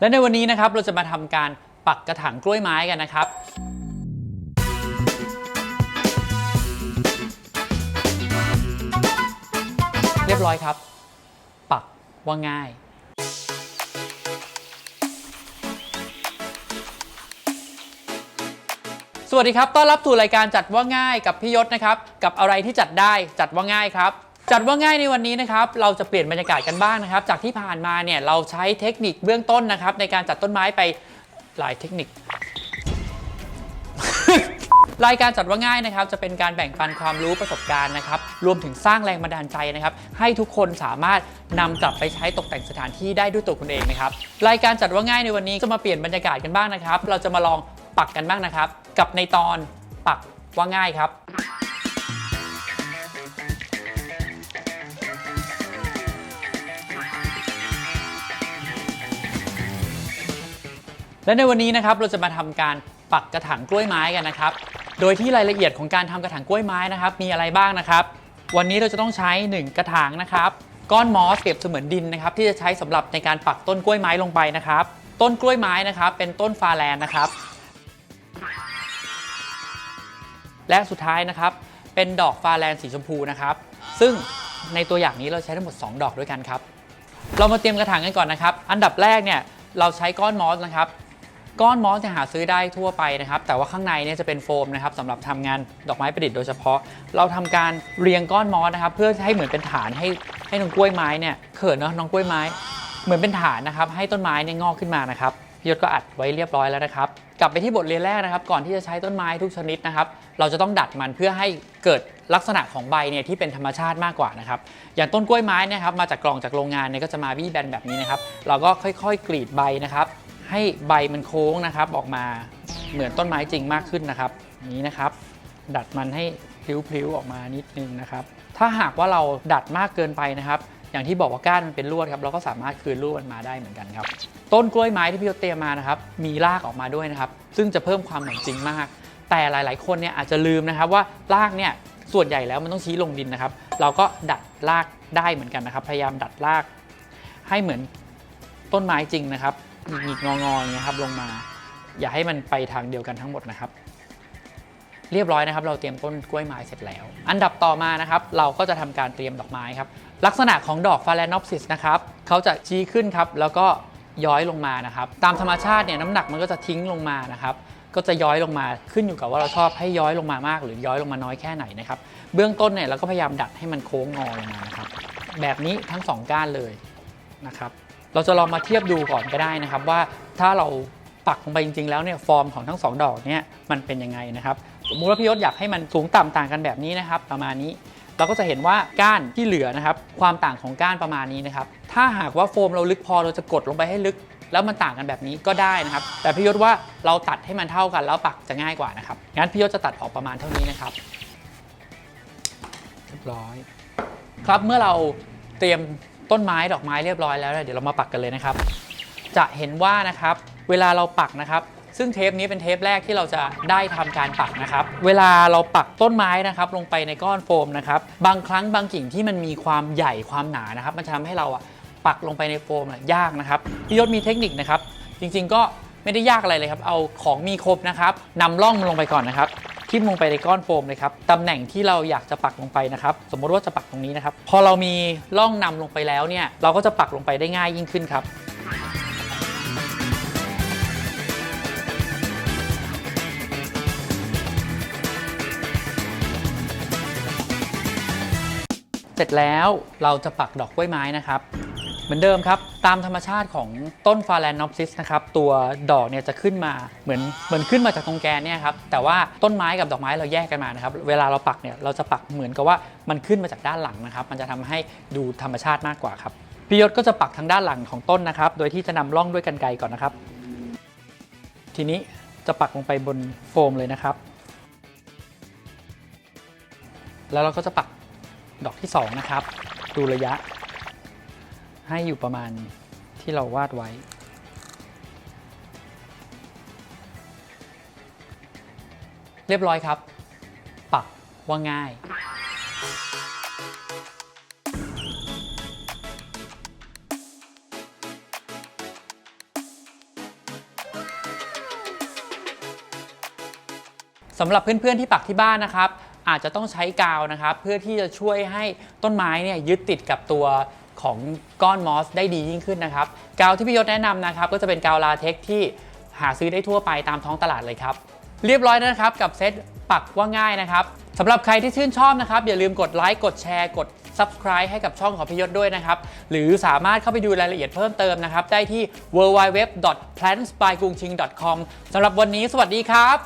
และในวันนี้นะครับเราจะมาทำการปักกระถางกล้วยไม้กันนะครับ เรียบร้อยครับ ปักว่าง่าย สวัสดีครับ ต้อนรับสู่รายการจัดว่าง่ายกับพี่ยศนะครับ กับอะไรที่จัดได้จัดว่าง่ายครับ จัดว่าง่ายในวันนี้นะครับ เราจะเปลี่ยนบรรยากาศกันบ้างนะครับ จากที่ผ่านมาเนี่ยเราใช้เทคนิคเบื้องต้นนะครับ ในการจัดต้นไม้ไปหลายเทคนิค รายการจัดว่าง่ายนะครับ จะเป็นการแบ่งปันความรู้ประสบการณ์นะครับ รวมถึงสร้างแรงบันดาลใจนะครับ ให้ทุกคนสามารถนำกลับไปใช้ตกแต่งสถานที่ได้ด้วยตัวคุณเองนะครับ รายการจัดว่าง่ายในวันนี้จะมาเปลี่ยนบรรยากาศกันบ้างนะครับ เราจะมาลองปักกันบ้างนะครับ กับในตอนปักว่าง่ายครับ และในวันนี้นะครับเราจะมาทำการปักกระถางกล้วยไม้กันนะครับ โดยที่รายละเอียดของการทำกระถางกล้วยไม้นะครับ มีอะไรบ้างนะครับ วันนี้เราจะต้องใช้ 1 กระถางนะครับก้อนมอสเก็บเสมือนดินนะครับที่จะใช้สำหรับในการปักต้นกล้วยไม้ลงไปนะครับ ต้นกล้วยไม้นะครับ เป็นต้นฟาแลนนะครับ และสุดท้ายนะครับ เป็นดอกฟาแลนสีชมพูนะครับ ซึ่งในตัวอย่างนี้เราใช้ทั้งหมด 2 ดอกด้วยกันครับ เรามาเตรียมกระถางกันก่อนนะครับ อันดับแรกเนี่ยเราใช้ก้อนมอสนะครับ ก้อนมอสจะหาซื้อได้ทั่วไปนะครับ แต่ว่าข้างในเนี่ยจะเป็นโฟมนะครับสำหรับทำงานดอกไม้ประดิษฐ์โดยเฉพาะ เราทำการเรียงก้อนมอสนะครับ เพื่อให้เหมือนเป็นฐานให้ให้น้องกล้วยไม้เนี่ยเขินเนาะน้องกล้วยไม้ เหมือนเป็นฐานนะครับ ให้ต้นไม้เนี่ยงอกขึ้นมานะครับพี่ยศก็อัดไว้เรียบร้อยแล้วนะครับ กลับไปที่บทเรียนแรกนะครับ ก่อนที่จะใช้ต้นไม้ทุกชนิดนะครับ เราจะต้องดัดมันเพื่อให้เกิดลักษณะของใบเนี่ยที่เป็นธรรมชาติมากกว่านะครับ อย่างต้นกล้วยไม้นะครับมาจากกล่องจากโรงงานเนี่ยก็จะมาบี้แบนแบบนี้นะครับ เราก็ค่อยๆ กรีดใบนะครับ ให้ใบมันโค้งนะครับ ออกมาเหมือนต้นไม้จริงมากขึ้นนะครับนี้นะครับ ดัดมันให้พลิ้วๆออกมานิดนึงนะครับ ถ้าหากว่าเราดัดมากเกินไปนะครับ อย่างที่บอกว่าก้านมันเป็นลวดครับเราก็สามารถคืนลวดมันมาได้เหมือนกันครับ ต้นกล้วยไม้ที่พี่ยศเตรียมมานะครับ มีรากออกมาด้วยนะครับ ซึ่งจะเพิ่มความเหมือนจริงมาก แต่หลาย ๆ คนเนี่ยอาจจะลืมนะครับว่ารากเนี่ยส่วนใหญ่แล้วมันต้องชี้ลงดินนะครับ เราก็ดัดรากได้เหมือนกันนะครับ พยายามดัดรากให้เหมือนต้นไม้จริงนะครับ หงิกงอๆอย่างเงี้ยครับลงมา อย่าให้มันไปทางเดียวกันทั้งหมดนะครับ เรียบร้อยนะครับ เราเตรียมต้นกล้วยไม้เสร็จแล้ว อันดับต่อมานะครับ เราก็จะทำการเตรียมดอกไม้ครับ ลักษณะของดอกฟาแลนอปซิสนะครับเขาจะชี้ขึ้นครับแล้วก็ย้อยลงมานะครับ ตามธรรมชาติเนี่ยน้ำหนักมันก็จะทิ้งลงมานะครับก็จะย้อยลงมาขึ้นอยู่กับว่าเราชอบให้ย้อยลงมามาก หรือย้อยลงมาน้อยแค่ไหนนะครับเบื้องต้นเนี่ยเราก็พยายามดัดให้มันโค้งงอลงมานะครับแบบนี้ทั้งสองก้านเลยนะครับ เราจะลองมาเทียบดูก่อนก็ได้นะครับ ว่าถ้าเราปักลงไปจริงๆ แล้วเนี่ยฟอร์มของทั้งสองดอกเนี่ยมันเป็นยังไงนะครับสมมติว่าพี่ยศอยากให้มันสูงต่ำต่างกันแบบนี้นะครับ ประมาณนี้เราก็จะเห็นว่าก้านที่เหลือนะครับ ความต่างของก้านประมาณนี้นะครับ ถ้าหากว่าโฟมเราลึกพอเราจะกดลงไปให้ลึก แล้วมันต่างกันแบบนี้ก็ได้นะครับ แต่พี่ยศว่าเราตัดให้มันเท่ากันแล้วปักจะง่ายกว่านะครับงั้นพี่ยศจะตัดออกประมาณเท่านี้นะครับเรียบร้อย ครับเมื่อเราเตรียม ต้นไม้ดอกไม้เรียบร้อยแล้ว เดี๋ยวเรามาปักกันเลยนะครับ จะเห็นว่านะครับเวลาเราปักนะครับ ซึ่งเทปนี้เป็นเทปแรกที่เราจะได้ทำการปักนะครับ เวลาเราปักต้นไม้นะครับลงไปในก้อนโฟมนะครับบางครั้งบางกิ่งที่มันมีความใหญ่ความหนานะครับ มันจะทำให้เราอะปักลงไปในโฟมยากนะครับพี่ยศมีเทคนิคนะครับ จริง ๆ ก็ไม่ได้ยากอะไรเลยครับ เอาของมีครบนะครับนำร่องมันลงไปก่อนนะครับ ทิ่มลงไปในก้อนโฟมเลยครับตำแหน่งที่เราอยากจะปักลงไปนะครับ สมมติว่าจะปักตรงนี้นะครับ พอเรามีร่องนำลงไปแล้วเนี่ย เราก็จะปักลงไปได้ง่ายยิ่งขึ้นครับเสร็จแล้วเราจะปักดอกกล้วยไม้นะครับ เหมือนเดิมครับ ตามธรรมชาติของต้นฟาแลนนอปซิสนะครับ ตัวดอกเนี่ยจะขึ้นมาเหมือนเหมือนขึ้นมาจากตรงแกนเนี่ยครับ แต่ว่าต้นไม้กับดอกไม้เราแยกกันมานะครับ เวลาเราปักเนี่ยเราจะปักเหมือนกับว่ามันขึ้นมาจากด้านหลังนะครับ มันจะทำให้ดูธรรมชาติมากกว่าครับพี่ยศก็จะปักทางด้านหลังของต้นนะครับ โดยที่จะนำร่องด้วยกันไกรก่อนนะครับ ทีนี้จะปักลงไปบนโฟมเลยนะครับ แล้วเราก็จะปักดอกที่ 2 นะครับ ดูระยะ ให้อยู่ประมาณที่เราวาดไว้ เรียบร้อยครับ ปักว่าง่ายสำหรับเพื่อนๆที่ปักที่บ้านนะครับ อาจจะต้องใช้กาวนะครับ เพื่อที่จะช่วยให้ต้นไม้เนี่ยยึดติดกับตัว ของก้อนมอสได้ดียิ่งขึ้นนะครับ กาวที่พี่ยศแนะนำนะครับ ก็จะเป็นกาวลาเท็กซ์ที่หาซื้อได้ทั่วไปตามท้องตลาดเลยครับ เรียบร้อยแล้วนะครับกับเซตปักว่าง่ายนะครับสำหรับใครที่ชื่นชอบนะครับ อย่าลืมกดไลค์กดแชร์กด Subscribe ให้กับช่องของพี่ยศด้วยนะครับ หรือสามารถเข้าไปดูรายละเอียดเพิ่มเติมนะครับ ได้ที่ www.plantsbygungching.com สำหรับวันนี้สวัสดีครับ